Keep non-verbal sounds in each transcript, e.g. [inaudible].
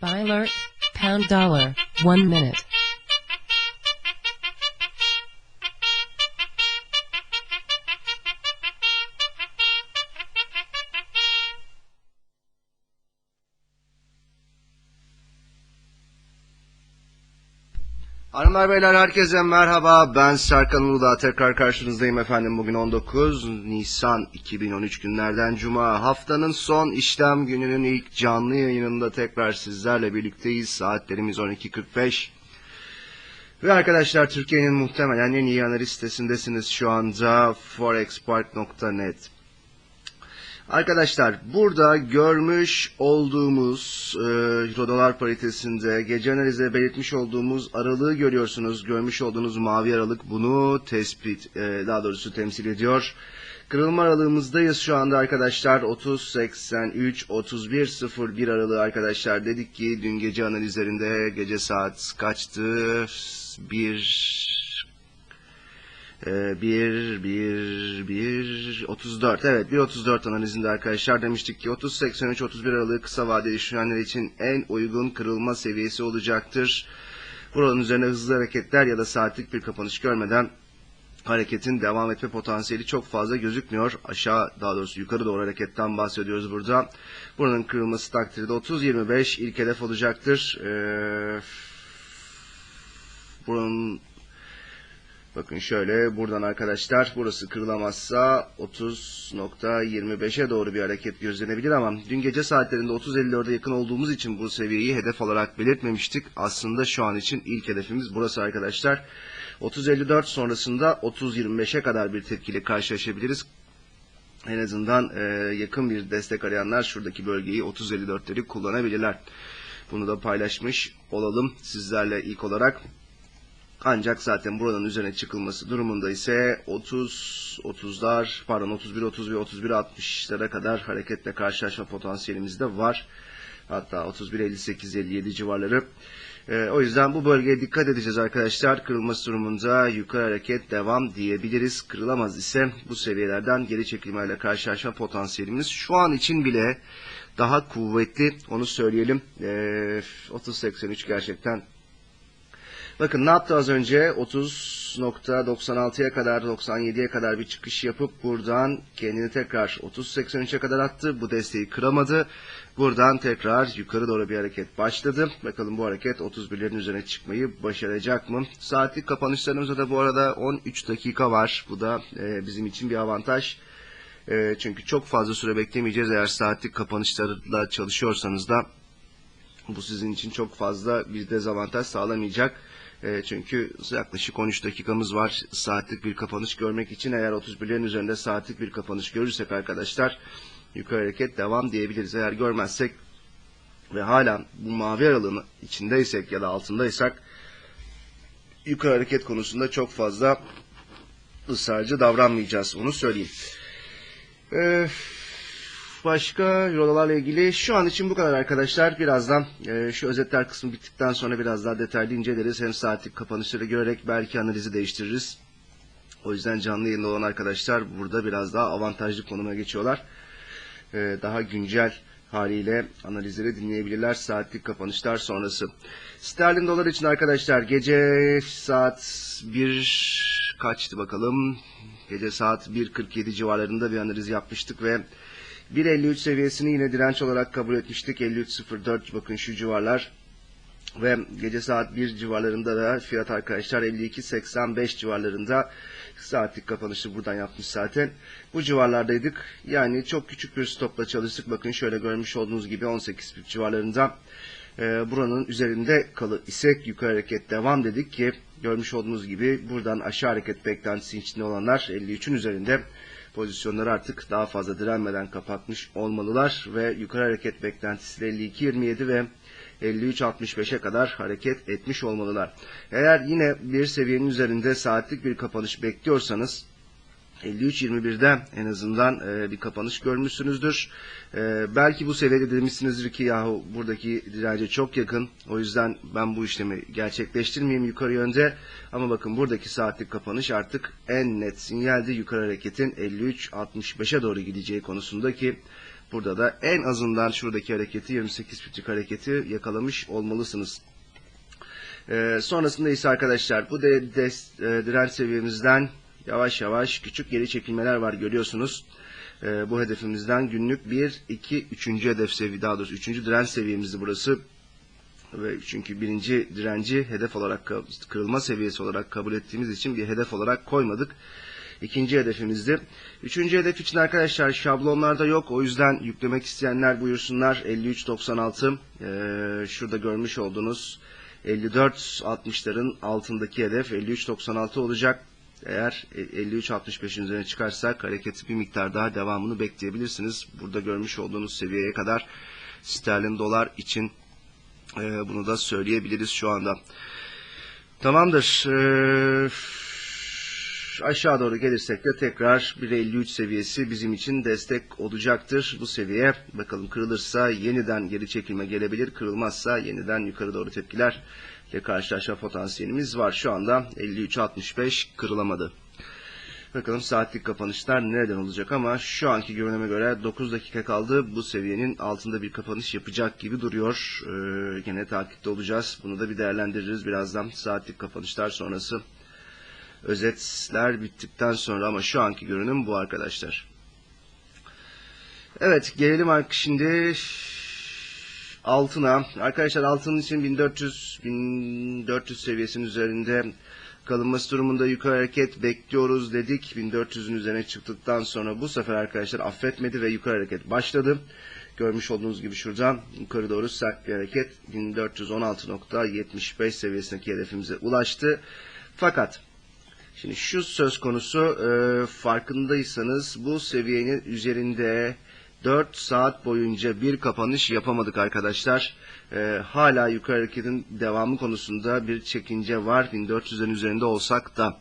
Buy alert, pound dollar, one minute. Hanımlar beyler herkese merhaba. Ben Serkan Uludağ. Tekrar karşınızdayım efendim. Bugün 19 Nisan 2013 günlerden Cuma. Haftanın son işlem gününün ilk canlı yayınında tekrar sizlerle birlikteyiz. Saatlerimiz 12.45. Ve arkadaşlar Türkiye'nin muhtemelen en iyi analiz sitesindesiniz şu anda. forexpark.net Arkadaşlar burada görmüş olduğumuz e, Euro dolar paritesinde gece analize belirtmiş olduğumuz aralığı görüyorsunuz. Görmüş olduğunuz mavi aralık bunu tespit e, daha doğrusu temsil ediyor. Kırılma aralığımızdayız şu anda arkadaşlar 30.83 31.01 aralığı arkadaşlar dedik ki dün gece analizlerinde gece saat kaçtı? 1 ee, 1, 1, 1, 34. Evet 1.34 analizinde arkadaşlar demiştik ki 30.83, 31 aralığı kısa vadeli düşünenler için en uygun kırılma seviyesi olacaktır. Buranın üzerine hızlı hareketler ya da saatlik bir kapanış görmeden hareketin devam etme potansiyeli çok fazla gözükmüyor. Aşağı daha doğrusu yukarı doğru hareketten bahsediyoruz burada. Buranın kırılması takdirde 30-25 ilk hedef olacaktır. Ee, buranın Bakın şöyle buradan arkadaşlar burası kırılamazsa 30.25'e doğru bir hareket gözlenebilir ama dün gece saatlerinde 30.54'e yakın olduğumuz için bu seviyeyi hedef olarak belirtmemiştik. Aslında şu an için ilk hedefimiz burası arkadaşlar. 30.54 sonrasında 30.25'e kadar bir tepkiyle karşılaşabiliriz. En azından e, yakın bir destek arayanlar şuradaki bölgeyi 30.54'leri kullanabilirler. Bunu da paylaşmış olalım sizlerle ilk olarak. Ancak zaten buranın üzerine çıkılması durumunda ise 30 30'lar pardon 31 31 31 60'lara kadar hareketle karşılaşma potansiyelimiz de var. Hatta 31 58 57 civarları. Ee, o yüzden bu bölgeye dikkat edeceğiz arkadaşlar. Kırılması durumunda yukarı hareket devam diyebiliriz. Kırılamaz ise bu seviyelerden geri çekilmeyle karşılaşma potansiyelimiz şu an için bile daha kuvvetli. Onu söyleyelim. Ee, 30 83 gerçekten Bakın ne yaptı az önce? 30.96'ya kadar 97'ye kadar bir çıkış yapıp buradan kendini tekrar 30.83'e kadar attı. Bu desteği kıramadı. Buradan tekrar yukarı doğru bir hareket başladı. Bakalım bu hareket 31'lerin üzerine çıkmayı başaracak mı? Saatlik kapanışlarımızda da bu arada 13 dakika var. Bu da e, bizim için bir avantaj. E, çünkü çok fazla süre beklemeyeceğiz. Eğer saatlik kapanışlarla çalışıyorsanız da bu sizin için çok fazla bir dezavantaj sağlamayacak. E, çünkü yaklaşık 13 dakikamız var saatlik bir kapanış görmek için. Eğer 31'lerin üzerinde saatlik bir kapanış görürsek arkadaşlar yukarı hareket devam diyebiliriz. Eğer görmezsek ve hala bu mavi aralığın içindeysek ya da altındaysak yukarı hareket konusunda çok fazla ısrarcı davranmayacağız. Onu söyleyeyim. Eee başka yollarla ilgili şu an için bu kadar arkadaşlar. Birazdan e, şu özetler kısmı bittikten sonra biraz daha detaylı inceleriz. Hem saatlik kapanışları görerek belki analizi değiştiririz. O yüzden canlı yayında olan arkadaşlar burada biraz daha avantajlı konuma geçiyorlar. E, daha güncel haliyle analizleri dinleyebilirler saatlik kapanışlar sonrası. Sterlin dolar için arkadaşlar gece saat 1 kaçtı bakalım. Gece saat 1.47 civarlarında bir analiz yapmıştık ve 1.53 seviyesini yine direnç olarak kabul etmiştik. 53.04 bakın şu civarlar. Ve gece saat 1 civarlarında da fiyat arkadaşlar 52.85 civarlarında saatlik kapanışı buradan yapmış zaten. Bu civarlardaydık. Yani çok küçük bir stopla çalıştık. Bakın şöyle görmüş olduğunuz gibi 18 pip civarlarında. Ee, buranın üzerinde kalı isek yukarı hareket devam dedik ki görmüş olduğunuz gibi buradan aşağı hareket beklentisi içinde olanlar 53'ün üzerinde pozisyonları artık daha fazla direnmeden kapatmış olmalılar ve yukarı hareket beklentisi de 52.27 ve 53.65'e kadar hareket etmiş olmalılar. Eğer yine bir seviyenin üzerinde saatlik bir kapanış bekliyorsanız 53.21'de en azından e, bir kapanış görmüşsünüzdür. E, belki bu seviyede demişsinizdir ki yahu buradaki dirence çok yakın. O yüzden ben bu işlemi gerçekleştirmeyeyim yukarı yönde. Ama bakın buradaki saatlik kapanış artık en net sinyaldi yukarı hareketin 53.65'e doğru gideceği konusundaki burada da en azından şuradaki hareketi 28 piplik hareketi yakalamış olmalısınız. Ee, sonrasında ise arkadaşlar bu de, des- e, direnç seviyemizden yavaş yavaş küçük geri çekilmeler var görüyorsunuz. Ee, bu hedefimizden günlük 1, 2, 3. hedef seviye daha doğrusu 3. direnç seviyemizdi burası. Ve çünkü birinci direnci hedef olarak kırılma seviyesi olarak kabul ettiğimiz için bir hedef olarak koymadık. İkinci hedefimizdi. Üçüncü hedef için arkadaşlar şablonlarda yok. O yüzden yüklemek isteyenler buyursunlar. 53.96 ee, şurada görmüş olduğunuz 54.60'ların altındaki hedef 53.96 olacak. Eğer 53.65'in üzerine çıkarsak hareketi bir miktar daha devamını bekleyebilirsiniz. Burada görmüş olduğunuz seviyeye kadar sterlin dolar için ee, bunu da söyleyebiliriz şu anda. Tamamdır. Ee, aşağı doğru gelirsek de tekrar 1.53 seviyesi bizim için destek olacaktır. Bu seviye bakalım kırılırsa yeniden geri çekilme gelebilir. Kırılmazsa yeniden yukarı doğru tepkiler ile karşılaşma potansiyelimiz var. Şu anda 53.65 kırılamadı. Bakalım saatlik kapanışlar nereden olacak ama şu anki görüneme göre 9 dakika kaldı. Bu seviyenin altında bir kapanış yapacak gibi duruyor. Ee, gene takipte olacağız. Bunu da bir değerlendiririz birazdan. Saatlik kapanışlar sonrası özetler bittikten sonra ama şu anki görünüm bu arkadaşlar. Evet gelelim artık şimdi altına. Arkadaşlar altının için 1400 1400 seviyesinin üzerinde kalınması durumunda yukarı hareket bekliyoruz dedik. 1400'ün üzerine çıktıktan sonra bu sefer arkadaşlar affetmedi ve yukarı hareket başladı. Görmüş olduğunuz gibi şuradan yukarı doğru sert bir hareket 1416.75 seviyesindeki hedefimize ulaştı. Fakat şimdi şu söz konusu e, farkındaysanız bu seviyenin üzerinde 4 saat boyunca bir kapanış yapamadık arkadaşlar. Ee, hala yukarı hareketin devamı konusunda bir çekince var. 1400'lerin üzerinde olsak da.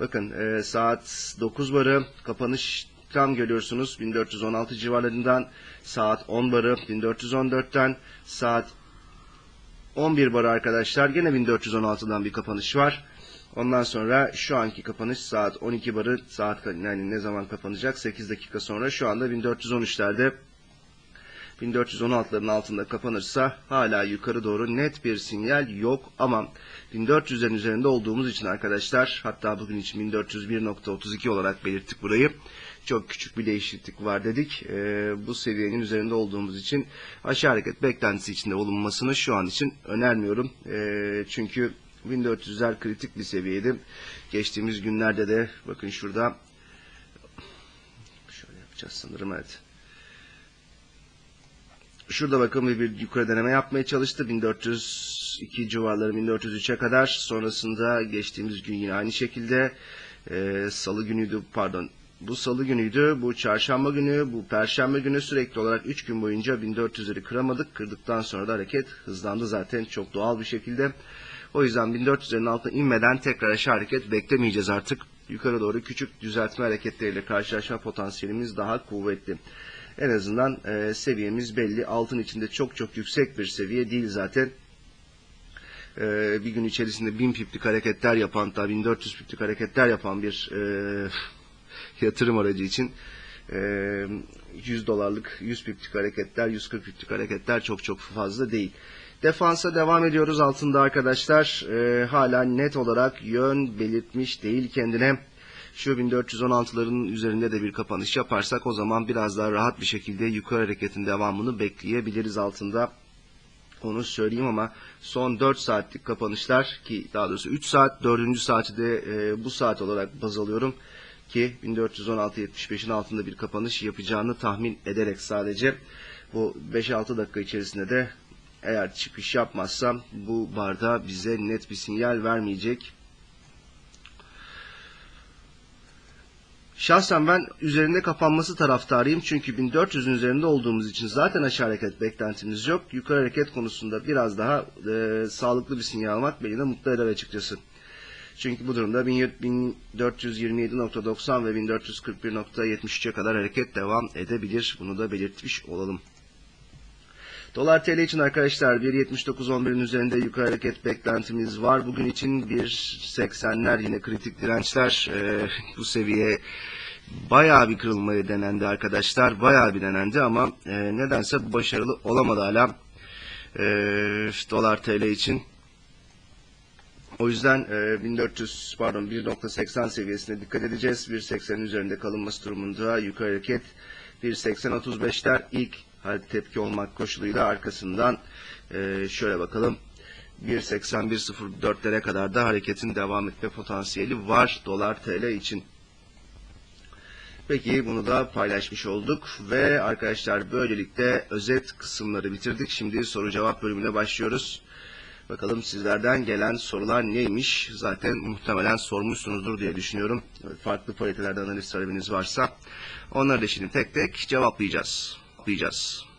Bakın e, saat 9 barı kapanış tam görüyorsunuz. 1416 civarlarından saat 10 barı 1414'ten saat 11 barı arkadaşlar. Gene 1416'dan bir kapanış var. Ondan sonra şu anki kapanış saat 12 barı saat yani ne zaman kapanacak 8 dakika sonra şu anda 1413'lerde 1416'ların altında kapanırsa hala yukarı doğru net bir sinyal yok ama 1400'lerin üzerinde olduğumuz için arkadaşlar hatta bugün için 1401.32 olarak belirttik burayı. Çok küçük bir değişiklik var dedik. Ee, bu seviyenin üzerinde olduğumuz için aşağı hareket beklentisi içinde bulunmasını şu an için önermiyorum. Ee, çünkü 1400'ler kritik bir seviyeydi. Geçtiğimiz günlerde de bakın şurada şöyle yapacağız sanırım evet. Şurada bakın bir, bir yukarı deneme yapmaya çalıştı. 1402 civarları 1403'e kadar. Sonrasında geçtiğimiz gün yine aynı şekilde e, salı günüydü pardon. Bu salı günüydü, bu çarşamba günü, bu perşembe günü sürekli olarak 3 gün boyunca 1400'leri kıramadık. Kırdıktan sonra da hareket hızlandı zaten çok doğal bir şekilde. O yüzden 1400'lerin altına inmeden tekrar aşağı hareket beklemeyeceğiz artık. Yukarı doğru küçük düzeltme hareketleriyle karşılaşma potansiyelimiz daha kuvvetli. En azından e, seviyemiz belli. Altın içinde çok çok yüksek bir seviye değil zaten. E, bir gün içerisinde 1000 piplik hareketler yapan, hatta 1400 piplik hareketler yapan bir e, [laughs] yatırım aracı için e, 100 dolarlık 100 piplik hareketler, 140 piplik hareketler çok çok fazla değil. Defansa devam ediyoruz altında arkadaşlar. E, hala net olarak yön belirtmiş değil kendine. Şu 1416'ların üzerinde de bir kapanış yaparsak o zaman biraz daha rahat bir şekilde yukarı hareketin devamını bekleyebiliriz altında. Onu söyleyeyim ama son 4 saatlik kapanışlar ki daha doğrusu 3 saat 4. saati de e, bu saat olarak baz alıyorum ki 1416.75'in altında bir kapanış yapacağını tahmin ederek sadece bu 5-6 dakika içerisinde de eğer çıkış yapmazsam bu barda bize net bir sinyal vermeyecek. Şahsen ben üzerinde kapanması taraftarıyım. Çünkü 1400'ün üzerinde olduğumuz için zaten aşağı hareket beklentimiz yok. Yukarı hareket konusunda biraz daha e, sağlıklı bir sinyal almak beni de mutlu eder açıkçası. Çünkü bu durumda 1427.90 ve 1441.73'e kadar hareket devam edebilir. Bunu da belirtmiş olalım. Dolar TL için arkadaşlar 1.79.11'in üzerinde yukarı hareket beklentimiz var. Bugün için 1.80'ler yine kritik dirençler. Ee, bu seviye bayağı bir kırılmayı denendi arkadaşlar. Bayağı bir denendi ama e, nedense başarılı olamadı hala. E, dolar TL için. O yüzden e, 1400 pardon 1.80 seviyesine dikkat edeceğiz. 1.80'in üzerinde kalınması durumunda yukarı hareket 1.80-35'ler ilk tepki olmak koşuluyla arkasından e, şöyle bakalım 1.80-1.04'lere kadar da hareketin devam etme potansiyeli var dolar TL için. Peki bunu da paylaşmış olduk ve arkadaşlar böylelikle özet kısımları bitirdik. Şimdi soru cevap bölümüne başlıyoruz. Bakalım sizlerden gelen sorular neymiş? Zaten muhtemelen sormuşsunuzdur diye düşünüyorum. Farklı paritelerde analiz talebiniz varsa onları da şimdi tek tek cevaplayacağız. Cevaplayacağız.